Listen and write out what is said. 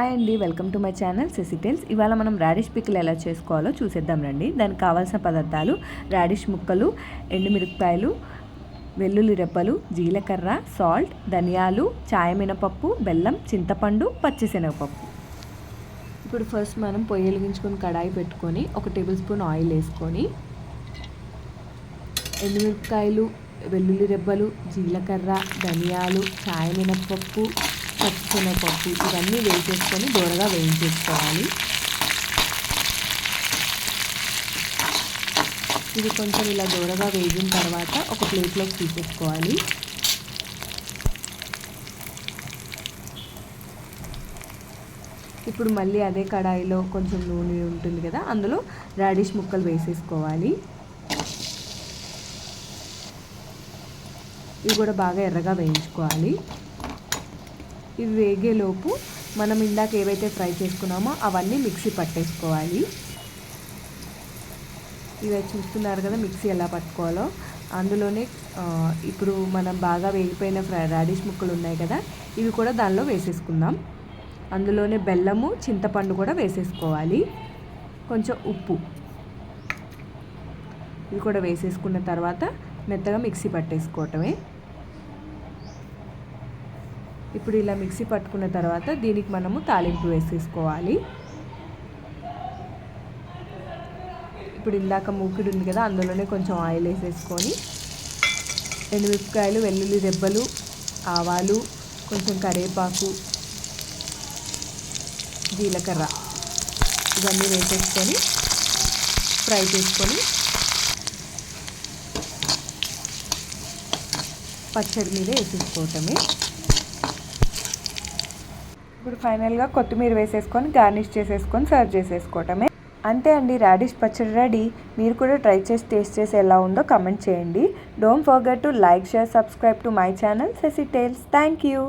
Hi అండి welcome to my channel Sesi Tales ఇవాళ మనం రాడిష్ పిక్కలు ఎలా చేసుకోవాలో చూసేద్దాం రండి. దానికి కావాల్సిన పదార్థాలు రాడిష్ ముక్కలు ఎండుమిరపకాయలు వెల్లుల్లి రెప్పలు జీలకర్ర సాల్ట్ ధనియాలు చాయ మినపప్పు బెల్లం చింతపండు పచ్చిశనగపప్పు. ఇప్పుడు ఫస్ట్ మనం పొయ్యి వెలిగించుకొని కడాయి పెట్టుకొని ఒక టేబుల్ స్పూన్ ఆయిల్ వేసుకొని ఎండుమిరపకాయలు వెల్లుల్లి రెబ్బలు జీలకర్ర ధనియాలు చాయ మినపప్పు పచ్చిశనగపప్పు ఇవన్నీ వేసేసుకొని దూరగా వేయించేసుకోవాలి. ఇది కొంచెం ఇలా దూరగా వేగిన తర్వాత ఒక ప్లేట్లోకి తీసేసుకోవాలి. ఇప్పుడు మళ్ళీ అదే కడాయిలో కొంచెం నూనె ఉంటుంది కదా అందులో రాడిష్ ముక్కలు వేసేసుకోవాలి. ఇవి కూడా బాగా ఎర్రగా వేయించుకోవాలి. ఇవి వేగేలోపు మనం ఇందాక ఏవైతే ఫ్రై చేసుకున్నామో అవన్నీ మిక్సీ పట్టేసుకోవాలి. ఇవి చూస్తున్నారు కదా మిక్సీ ఎలా పట్టుకోవాలో. అందులోనే ఇప్పుడు మనం బాగా వేగిపోయిన ఫ్రై రాడిష్ ముక్కలు ఉన్నాయి కదా ఇవి కూడా దానిలో వేసేసుకుందాం. అందులోనే బెల్లము చింతపండు కూడా వేసేసుకోవాలి. కొంచెం ఉప్పు. ఇవి కూడా వేసేసుకున్న తర్వాత మెత్తగా మిక్సీ పట్టేసుకోవటమే. ఇప్పుడు ఇలా మిక్సీ పట్టుకున్న తర్వాత దీనికి మనము తాలింపు వేసేసుకోవాలి. ఇప్పుడు ఇందాక మూకిడి ఉంది కదా అందులోనే కొంచెం ఆయిల్ వేసేసుకొని ఎండుమిరపకాయలు వెల్లుల్లి దెబ్బలు ఆవాలు కొంచెం కరివేపాకు జీలకర్ర ఇవన్నీ వేసేసుకొని ఫ్రై చేసుకొని పచ్చడి మీద వేసేసుకోవటమే. ఇప్పుడు ఫైనల్గా కొత్తిమీర వేసేసుకొని గార్నిష్ చేసేసుకొని సర్వ్ చేసేసుకోవటమే. అంతే అండి రాడిష్ పచ్చడి రెడీ. మీరు కూడా ట్రై చేసి టేస్ట్ చేసి ఎలా ఉందో కమెంట్ చేయండి. Don't forget to like share subscribe to my channel Sesi Tales thank you